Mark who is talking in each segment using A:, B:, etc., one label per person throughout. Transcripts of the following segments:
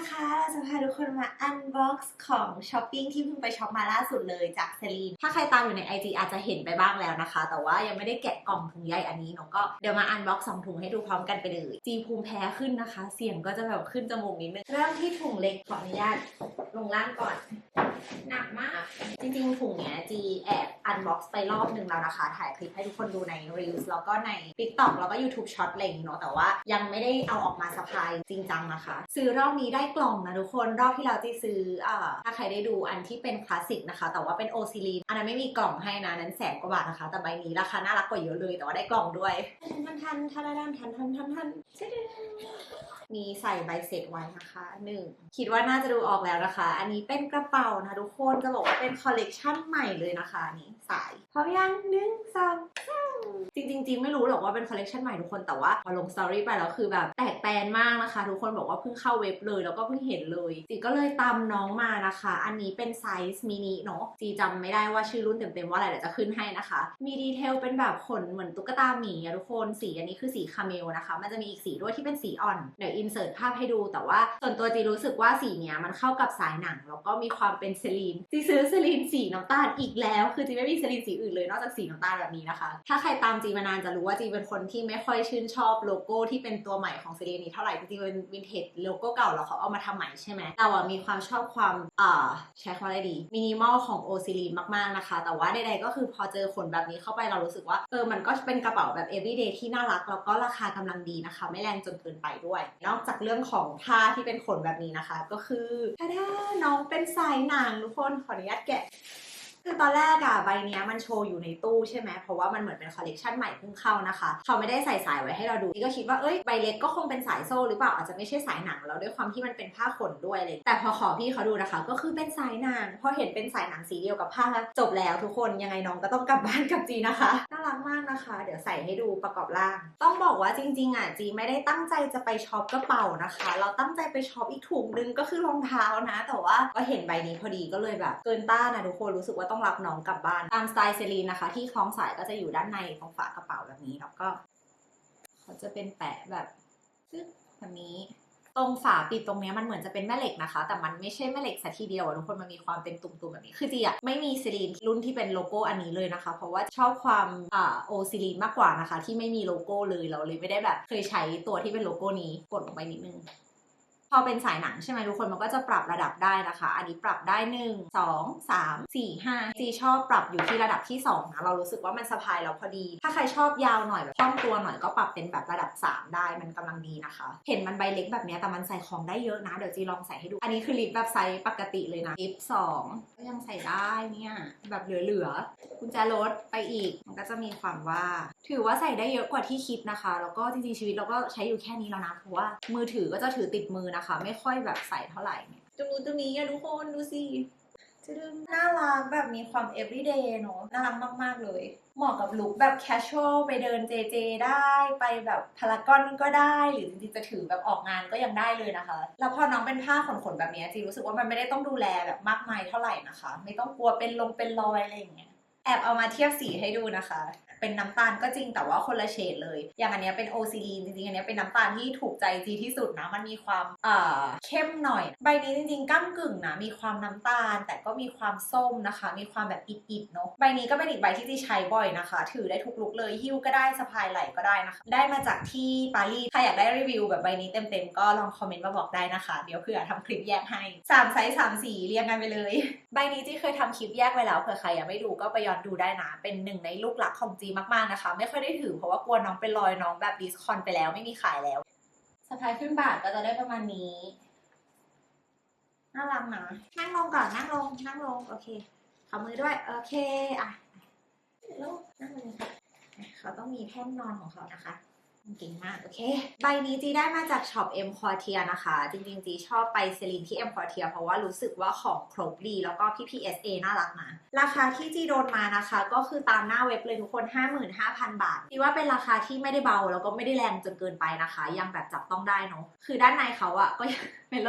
A: นะคะ เราจะพาทุกคนมาอันบ็อกซ์ของช้อปปิ้งที่เพิ่งไปช็อปมาล่าสุดเลยจากเซรีน ถ้าใครตามอยู่ใน IG อาจจะเห็นไปบ้างแล้วนะคะ แต่ว่ายังไม่ได้แกะกล่องถุงใหญ่อันนี้เนาะก็เดี๋ยวมาอันบ็อกซ์สองถุงให้ดูพร้อมกันไปเลย จีภูมิแพ้ขึ้นนะคะ เสียงก็จะแบบขึ้นจมูกนิดนึง เริ่มที่ถุงเล็กขออนุญาตลงล่างก่อนหนักมาก จริงๆถุงเนี้ยจีแอบอันบ็อกซ์ไปรอบหนึ่งแล้วนะคะ ถ่ายคลิปให้ทุกคนดูใน Reels แล้วก็ใน TikTok แล้วก็ YouTube Short อะไรอย่างงี้เนาะแต่ว่ายังไม่ได้เอาออกมาสะพายจริงจังนะคะ ซื้อรอบนี้ได้กล่องนะทุกคนรอบที่เราจีซื้ออ่าถ้าใครได้ดูอันที่เป็นคลาสสิกนะคะ แต่ว่าเป็นโอซิลีนอันนั้นไม่มีกล่องให้นะนั้นแสนกว่าบาทนะคะ แต่ใบนี้ราคาน่ารักกว่าเยอะเลย แต่ว่าได้กล่องด้วยทันทันทันทันทันทันทันทันมีใส่ใบเสร็จไว้นะคะหนึ่งคิดว่าน่าจะดูออกแล้วนะคะ อันนี้เป็นกระเป๋านะทุกคนจะบอกว่าเป็นคอลเลกชันใหม่เลยนะคะนนี้สายพร้อมยังหนึ่งสองสามจริงๆจริงไม่รู้หรอกว่าเป็นคอลเลกชันใหม่ทุกคนแต่ว่าพอลงสตอรี่ไปแล้วคือแบบแตกแตนมากนะคะ ทุกคนบอกว่าเพิ่งเข้าเว็บเลยแล้วก็เพิ่งเห็นเลยจีก็เลยตามน้องมานะคะ อันนี้เป็นไซส์มินิเนาะจีจำไม่ได้ว่าชื่อรุ่นเต็มๆว่าอะไรเดี๋ยวจะขึ้นให้นะคะ มีดีเทลเป็นแบบขนเหมือนตุ๊กตาหมีอะทุกคนสีอันนี้คือสีคาเมลนะคะ มันจะมีอีกสีด้วยที่เป็นสีอ่อนเดี๋ยวอินเสิร์ตภาพให้ดู แต่ว่าส่วนตัวจีรู้สึกว่าสีเนี้ยมันเข้ากับสายหนังแล้วก็มีความเป็นเซรีนจีซื้อเซรีนสีน้ำตาลอีกแล้ว คือจีไม่มีเซรีนสีอื่นเลยนอกจากสีน้ำตาลแบบนี้นะคะ ถ้าใครตามจีมานานจะรู้ว่าจีเป็นคนที่ไม่ค่อยชื่นชอบโลโก้ที่เป็นตัวใหม่ของเซรีนนี้เท่าไหร่จริงๆเป็นวินเทจโลโก้เก่าแล้วเขาเอามาทำใหม่ใช่ไหมแต่ว่ามีความชอบความอ่าใช้คำว่าอะไรดีมินิมอลของโอซิลีนมากๆนะคะ แต่ว่าใดๆก็คือพอเจอขนแบบนี้เข้าไปเรารู้สึกว่าเออมันก็เป็นกระเป๋าแบบ everyday ที่น่ารักแล้วก็ราคากำลังดีนะคะ ไม่แรงจนเกินไปด้วย นอกจากเรื่องของผ้าที่เป็นขนแบบนี้นะคะ ก็คือทาดาน้องเป็นสายหนังทุกคนขออนุญาตแกะ ตอนแรกอะใบเนี้ยมันโชว์อยู่ในตู้ใช่ไหมเพราะว่ามันเหมือนเป็นคอลเลกชันใหม่เพิ่งเข้านะคะ เขาไม่ได้ใส่สายไว้ให้เราดูนี่ก็คิดว่าเอ้ยใบเล็กก็คงเป็นสายโซ่หรือเปล่าอาจจะไม่ใช่สายหนังแล้วด้วยความที่มันเป็นผ้าขนด้วยเลย แต่พอขอพี่เขาดูนะคะ ก็คือเป็นสายหนังพอเห็นเป็นสายหนังสีเดียวกับผ้าจบแล้วทุกคนยังไงน้องก็ต้องกลับบ้านกับจีนะคะน่ารักมากนะคะ เดี๋ยวใส่ให้ดูประกอบร่าง ต้องบอกว่าจริงๆอะจีไม่ได้ตั้งใจจะไปช็อปกระเป๋านะคะ เราตั้งใจไปช็อปอีกถุงนึงก็คือรองเท้านะ แต่ว่าก็เห็นใบนี้พอดีก็เลยแบบเกินต้านนะทุกคนรู้สึกว่าต้องรับับน้องกลับบ้าน ตามสไตล์เซรีนนะคะ ที่คล้องสายก็จะอยู่ด้านในตรงฝากระเป๋าแบบนี้ แล้วก็ เขาจะเป็นแปะแบบซึ๊บแบบนี้ ตรงฝาปิดตรงเนี้ยมันเหมือนจะเป็นแม่เหล็กนะคะ แต่มันไม่ใช่แม่เหล็กสัทีเดียวทุกคนมันมีความเป็นตุ่มๆแบบนี้ คือจีอะไม่มีซีรีนรุ่นที่เป็นโลโก้อันนี้เลยนะคะ เพราะว่าชอบความอ่าโอซีรีนมากกว่านะคะ ที่ไม่มีโลโก้เลยเราเลยไม่ได้แบบ เคยใช้ตัวที่เป็นโลโก้นี้กดลงไปนิดนึง พอเป็นสายหนังใช่ไหมทุกคนมันก็จะปรับระดับได้นะคะ อันนี้ปรับได้ 1 2 3 4 5จีชอบปรับอยู่ที่ระดับที่2นะเรารู้สึกว่ามันสะพายเราพอดี ถ้าใครชอบยาวหน่อยแบบคล่องตัวหน่อยก็ปรับเป็นแบบระดับ 3 ได้มันกำลังดีนะคะ เห็นมันใบเล็กแบบนี้แต่มันใส่ของได้เยอะนะ เดี๋ยวจีลองใส่ให้ดู อันนี้คือลิปแบบไซส์ปกติเลยนะลิป2ก็ยังใส่ได้เนี่ยแบบเหลือๆกุญแจรถไปอีก มันก็จะมีความว่าถือว่าใส่ได้เยอะกว่าที่คิดนะคะ แล้วก็จริงๆชีวิตเราก็ใช้อยู่แค่นี้แล้วนะ เพราะว่ามือถือก็จะถือติดมือนะคะ ไม่ค่อยแบบใส่เท่าไหร่เนี่ยตรงนู้นตรงนี้อะทุกคนดูสิจะดึงน่ารักแบบมีความ everyday เนอะน่ารักมาก ๆ เลย เหมาะกับลุคแบบ casual ไปเดินเจเจได้ไปแบบพารากอนก็ได้หรือจริงๆจะถือแบบออกงานก็ยังได้เลยนะคะ แล้วพอน้องเป็นผ้าขนๆแบบนี้ยจีรู้สึกว่ามันไม่ได้ต้องดูแลแบบมากมายเท่าไหร่นะคะ ไม่ต้องกลัวเป็นลงเป็นรอยอะไรอย่างเงี้ยแอบเอามาเทียบสีให้ดูนะคะ เป็นน้ำตาลก็จริงแต่ว่าคนละเฉดเลย อย่างอันเนี้ยเป็นโอซีลีนจริงๆ อันเนี้ยเป็นน้ำตาลที่ถูกใจจีที่สุดนะ มันมีความเอ่อเข้มหน่อย ใบนี้จริงๆ ก้ากึ่งนะ มีความน้ำตาล แต่ก็มีความส้มนะคะ มีความแบบอิดๆเนาะ ใบนี้ก็เป็นอีกใบที่จีใช้บ่อยนะคะ ถือได้ทุกลุกเลย หิ้วก็ได้สะพายไหล่ก็ได้นะคะ ได้มาจากที่ปารีส ใครอยากได้รีวิวแบบใบนี้เต็มๆ ก็ลองคอมเมนต์มาบอกได้นะคะ เดี๋ยวเผื่อทำคลิปแยกให้สามไซส์สามสีเรียงกันไปเลย ใบนี้จีเคยทำคลิปแยกไว้แล้วเผื่อใครยังไม่ดูก็ไปย้อนดูได้นะ เป็นหนึ่งในลูกหลักของจีมากๆนะคะ ไม่ค่อยได้ถือเพราะว่ากลัวน้องเป็นรอยน้องแบบดิสคอนไปแล้วไม่มีขายแล้วสะพายขึ้นบาทก็จะได้ประมาณนี้ น่ารักนะนั่งลงก่อนนั่งลงนั่งลงโอเคขอมือด้วยโอเคอะลูกนั่งเลยค่ะเขาต้องมีแท่นนอนของเขานะคะ เก่งมาก โอเค ใบนี้จีได้มาจากช็อป M Quartier นะคะ จริงๆ จีชอบไปเซรินที่ M Quartier เพราะว่ารู้สึกว่าของครบดี แล้วก็พี่ PSA น่ารักนะ ราคาที่จีโดนมานะคะ ก็คือตามหน้าเว็บเลยทุกคน 55,000 บาทจีว่าเป็นราคาที่ไม่ได้เบา แล้วก็ไม่ได้แรงจนเกินไปนะคะ ยังแบบจับต้องได้เนาะคือด้านในเขาอะก็เมโล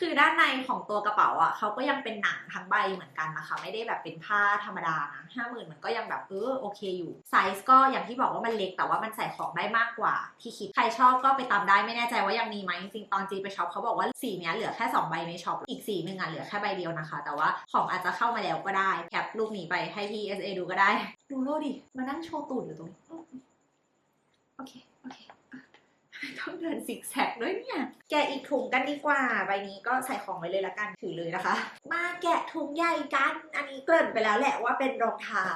A: คือด้านในของตัวกระเป๋าอะเขาก็ยังเป็นหนังทั้งใบเหมือนกันนะคะ ไม่ได้แบบเป็นผ้าธรรมดานะห้าหมื่นมันก็ยังแบบเออโอเคอยู่ไซส์ก็อย่างที่บอกว่ามันเล็กแต่ว่ามันใส่ของได้มากกว่าที่คิดใครชอบก็ไปตามได้ไม่แน่ใจว่ายังมีไหมจริงตอนจีไปช็อปเขาบอกว่าสีเนี้ยเหลือแค่2ใบในช็อปอีกสีหนึ่งอะเหลือแค่ใบเดียวนะคะ แต่ว่าของอาจจะเข้ามาแล้วก็ได้แคปรูปนี้ไปให้พี่ SA ดูก็ได้ ดูโลดิมานั่งโชว์ตูดอยู่ตรงนี้โอเคโอเค ต้องเดินสิกแซกด้วยเนี่ย แกะอีกถุงกันดีกว่า ใบนี้ก็ใส่ของไว้เลยละกันถือเลยนะคะ มาแกะถุงใหญ่กัน อันนี้เกริ่นไปแล้วแหละว่าเป็นรองเท้า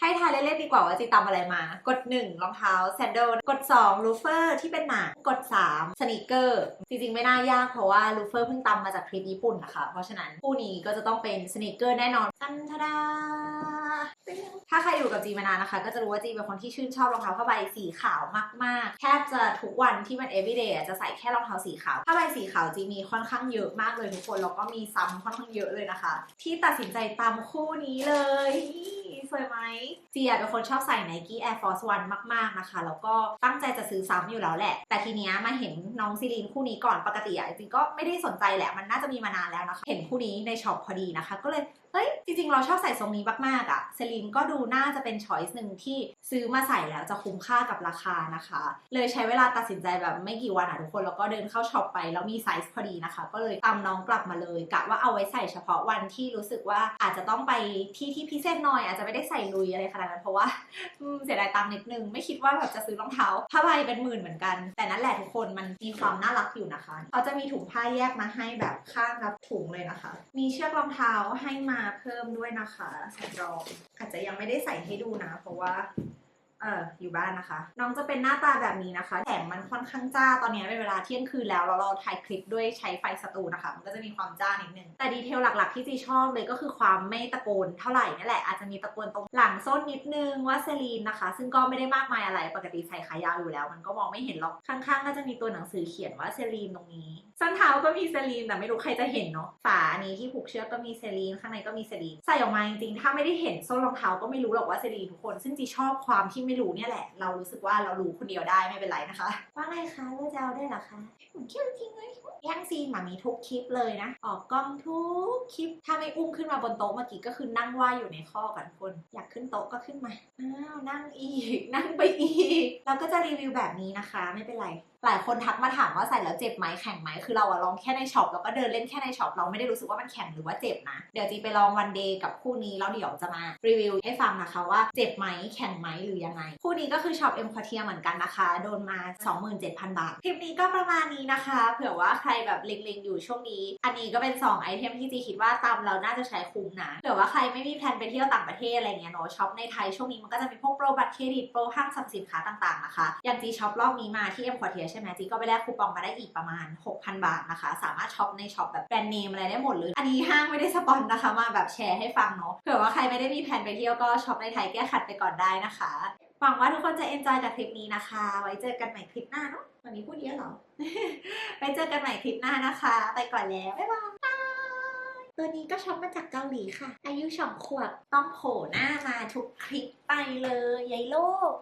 A: ให้ทายเล่นๆดีกว่าว่าจีตำอะไรมา กด 1 รองเท้าแซนเดิลกด 2 ลูเฟอร์ที่เป็นหนังกด 3 สนีกเกอร์ จริงๆ ไม่น่ายากเพราะว่าลูเฟอร์เพิ่งตำมาจากคลิปญี่ปุ่นนะคะ เพราะฉะนั้นคู่นี้ก็จะต้องเป็นสนีกเกอร์แน่นอนจันทดาถ้าใครอยู่กับจีมานานนะคะ ก็จะรู้ว่าจีเป็นคนที่ชื่นชอบรองเท้าผ้าใบสีขาวมากๆ แทบจะทุกวันที่มัน everyday จะใส่แค่รองเท้าสีขาวผ้าใบสีขาวจีมีค่อนข้างเยอะมากเลยทุกคนแล้วก็มีซ้ำค่อนข้างเยอะเลยนะคะ ที่ตัดสินใจตามคู่นี้เลย สวยไหมจียเป็นคนชอบใส่ Nike Air Force One มาก ๆ นะคะ แล้วก็ตั้งใจจะซื้อซ้ำอยู่แล้วแหละ แต่ทีเนี้ยมาเห็นน้องซีรีนคู่นี้ก่อนปกติอะจริงก็ไม่ได้สนใจแหละ มันน่าจะมีมานานแล้วนะคะ เห็นคู่นี้ในช็อปพอดีนะคะ ก็เลยเฮ้ยจริงๆ เราชอบใส่ทรงนี้มากๆอะ่ะเซรีนก็ดูน่าจะเป็นช้อยส์หนึ่งที่ซื้อมาใส่แล้วจะคุ้มค่ากับราคานะคะ เลยใช้เวลาตัดสินใจแบบไม่กี่วันอะทุกคน แล้วก็เดินเข้าช็อปไป แล้วมีไซส์พอดีนะคะ ก็เลยตามน้องกลับมาเลยกะว่าเอาไว้ใส่เฉพาะวันที่รู้สึกว่าอาจจะต้องไปที่ที่พิเศษหน่อย อาจจะไม่ได้ใส่ลุยอะไรขนาดนั้นเพราะว่าเสียดายตังค์นิดนึงไม่คิดว่าแบบจะซื้อรองเท้าผ้าใบเป็นหมื่นเหมือนกัน แต่นั่นแหละทุกคนมันมีความน่ารักอยู่นะคะเขาจะมีถุงผ้าแยกมาให้แบบข้างละถุงเลยนะคะ มีเชือกรองเท้าให้มาเพิ่มด้วยนะคะสำรองอาจจะยังไม่ได้ใส่ให้ดูนะ เพราะว่า อยู่บ้านนะคะ น้องจะเป็นหน้าตาแบบนี้นะคะแถมมันค่อนข้างจ้าตอนนี้เป็นเวลาเที่ยงคืนแล้วแล้วเราถ่ายคลิปด้วยใช้ไฟสตูนะคะ มันก็จะมีความจ้านิดนึง แต่ดีเทลหลักๆ ที่จีชอบเลยก็คือความไม่ตะโกนเท่าไหร่นั่นแหละอาจจะมีตะโกนตรงหลังส้นนิดนึงว่าเซรีนนะคะ ซึ่งก็ไม่ได้มากมายอะไรปกติใส่ขายาวอยู่แล้ว มันก็มองไม่เห็นหรอกข้างๆ ก็จะมีตัวหนังสือเขียนว่าเซรีนตรงนี้ส้นเท้าก็มีเซรีนแต่ไม่รู้ใครจะเห็นเนาะฝาอันนี้ที่ผูกเชือกก็มีเซรีนข้างในก็มีเซรีนใส่ออกมาจริงๆถ้าไม่ได้เห็นส้นรองเท้าก็ไม่รู้หรอกว่าเซรีนทุกคน ซึ่งจีชอบความที่ไม่รู้เนี่ยแหละเรารู้สึกว่าเรารู้คนเดียวได้ไม่เป็นไรนะคะว่าไงคะเลือกจะเอาได้เหรอคะผมเชื่อจริงเลยแย่งซีนหมามีทุกคลิปเลยนะ ออกกล้องทุกคลิป ถ้าไม่อุ้มขึ้นมาบนโต๊ะเมื่อกี้ก็คือนั่งไหว่าอยู่ในข้อกันคน อยากขึ้นโต๊ะก็ขึ้นมาอ้าวนั่งอีก นั่งไปอีก เราก็จะรีวิวแบบนี้นะคะ ไม่เป็นไรหลายคนทักมาถามว่าใส่แล้วเจ็บไหมแข็งไหมคือเราอะลองแค่ในช็อปแล้วก็เดินเล่นแค่ในช็อปเราไม่ได้รู้สึกว่ามันแข็งหรือว่าเจ็บนะเดี๋ยวจีไปลองวันเดย์กับคู่นี้แล้วเดี๋ยวจะมารีวิวให้ฟังนะคะว่าเจ็บไหมแข็งไหมหรือยังไง คู่นี้ก็คือช็อปเอ็มคอเทียเหมือนกันนะคะ โดนมา 27,000 บาทคลิปนี้ก็ประมาณนี้นะคะ เผื่อว่าใครแบบเล็งๆอยู่ช่วงนี้ อันนี้ก็เป็น 2 ไอเทมที่จีคิดว่าตามเราน่าจะใช้คุ้มนะเผื่อว่าใครไม่มีแผนไปเที่ยวต่างประเทศอะไรเงี้ยเนาะช็อปในไทยช่วงนี้มันก็จะมีพวกโปรบัตรเครดิตโปรห้างสรรพสินค้าต่างๆนะคะอย่างจีช็อปรอบนี้มาที่เอ็มคอเทียใช่ไหมจีก็ไปแลกคูปองมาได้อีกประมาณ 6,000 บาทนะคะ สามารถช็อปในช็อปแบบแบรนด์เนมอะไรได้หมดเลยอันนี้ห้างไม่ได้สปอนนะคะมาแบบแชร์ให้ฟังเนาะเผื่อว่าใครไม่ได้มีแผนไปเที่ยวก็ช็อปในไทยแก้ขัดไปก่อนได้นะคะหวังว่าทุกคนจะเอนจอยกับคลิปนี้นะคะ ไว้เจอกันใหม่คลิปหน้าเนาะวันนี้พูดเยอะเหรอไว้เจอกันใหม่คลิปหน้านะคะ ไปก่อนแล้วบ๊ายบายตัวนี้ก็ช็อปมาจากเกาหลีค่ะ อายุสองขวบต้องโผล่หน้ามาทุกคลิปไปเลยยายโลก